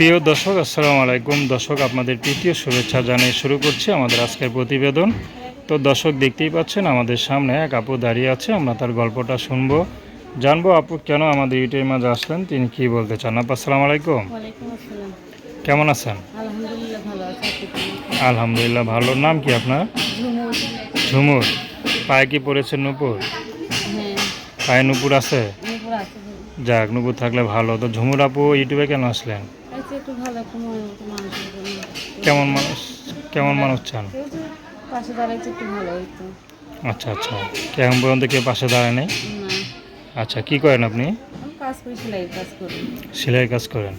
প্রিয় দর্শক আসসালামু আলাইকুম। দর্শক আপনাদের তৃতীয় শুভেচ্ছা জানিয়ে শুরু করছি আমাদের আজকের প্রতিবেদন। তো দর্শক দেখতেই পাচ্ছেন আমাদের সামনে এক আপু দাঁড়িয়ে আছে আমরা তার গল্পটা শুনব। জানব আপু কেন আমাদের ইউটিউবের মাঝে আসলেন তিনি কি বলতে চান? আপু আসসালামু আলাইকুম। কেমন আছেন? আলহামদুলিল্লাহ ভালো নাম কি আপনার? ঝুমুর। পায়ে কি পড়েছে নুপুর? হ্যাঁ। পায়ে নুপুর আছে? যাক নুপুর থাকলে ভালো। তো ঝুমুর আপু ইউটিউবে কেন আসলেন? একটু ভালো একটা মনের মতো মানুষের কেমন মানুষ কেমন মানুষ চান? পাশে দাঁড়াইছে একটু ভালো হইতো। আচ্ছা আচ্ছা। কে এখন পর্যন্ত কেউ পাশে দাঁড়ায় নাই? আচ্ছা কি করেন আপনি? কাজ করি সেলাই কাজ করি। সেলাই কাজ করেন।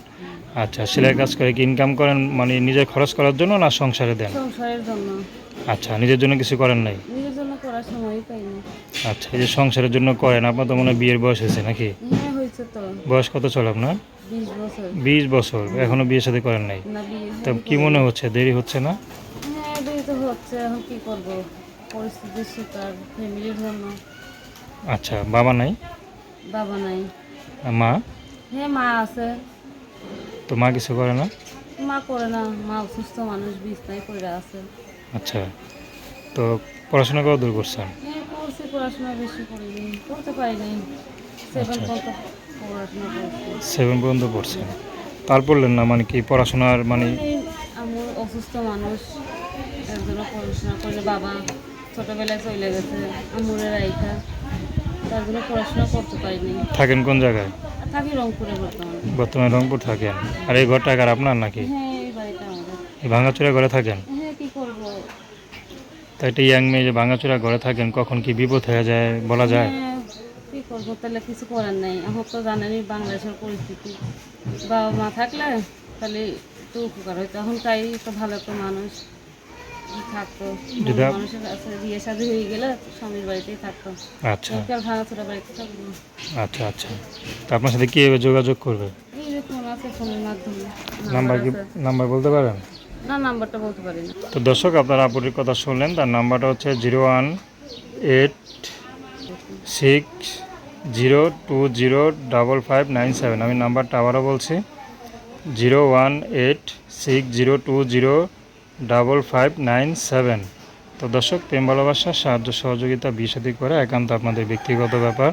আচ্ছা সেলাই কাজ করে কি ইনকাম করেন মানে নিজের খরচ করার জন্য না সংসারে দেন? সংসারের জন্য। আচ্ছা নিজের জন্য কিছু করেন নাই? নিজের জন্য করার সময়ই পাই না। আচ্ছা এই যে সংসারের জন্য করেন আপনার তো মনে হয় বিয়ের বয়স হয়েছে নাকি? বয়স কত চল আপনার? বিশ বছর। এখনও বিয়ের সাথে করেন নাই? বিয়ে তা কি মনে হচ্ছে দেরি হচ্ছে না? হ্যাঁ বিয়ে আচ্ছা বাবা নাই? বাবা নাই। মা? হ্যাঁ মা আছে। তো মা কিছু করে না? মা করে না মা অসুস্থ মানুষ বিছনায় পড়ে আছে। আচ্ছা তো পড়াশোনা কত দূর করছেন? হ্যাঁ করছি পড়াশোনা বেশি করিনি করতে পারিনি। সেভেন আচ্ছা। সেভেন পর্যন্ত পড়ছেন তার পড়লেন না মানে কি পড়াশোনার মানে আমার অসুস্থ মানুষ এর জন্য পড়াশোনা করলে বাবা ছোটোবেলায় চলে গেছে আমুরের তার জন্য পড়াশোনা করতে পারিনি। থাকেন কোন জায়গায়? থাকি রংপুরে বর্তমানে। বর্তমানে রংপুর থাকেন। আর এই ঘরটা কার আপনার নাকি? হ্যাঁ এই বাড়িটা আমাদের। এই ভাঙাচোরা ঘরে থাকেন? হ্যাঁ কী করব? তাই একটা ইয়াং মেয়ে যে ভাঙাচোরা ঘরে থাকেন কখন কি বিপদ হয়ে যায় বলা যায়? হ্যাঁ, কী করব? তাহলে কিছু করার নেই। এখন তো জানেনই বাংলাদেশের পরিস্থিতি। বাবা মা থাকলে তাহলে একটু উপকার হইতো। এখন তাই তো ভালো একটা মানুষ। থাকতো। মন মানুষের কাছে বিয়ে শাদী হয়ে গেলে স্বামীর বাড়িতেই থাকতো। আচ্ছা। ভাঙা ছোটো বাড়িতে থাকব। আচ্ছা আচ্ছা। তা আপনার সাথে কীভাবে যোগাযোগ করবে? এই যে ফোন আছে ফোনের মাধ্যমে। নাম্বার কি নাম্বার বলতে পারেন? না নাম্বারটা বলতে পারি না। তো দর্শক আপনার কথা শুনলেন। তার নাম্বারটা হচ্ছে zero one eight six zero two zero double five nine seven. আমি নাম্বারটা আবারও বলছি, zero one eight six zero two zero double five nine seven. তো দর্শক, প্রেম, ভালোবাসা, সাহায্য, সহযোগিতা বিষাদি করে একান্ত আপনাদের ব্যক্তিগত ব্যাপার।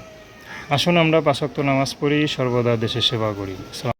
আসুন আমরা পাশক্ত নামাজ পড়ি, সর্বদা দেশের সেবা করি।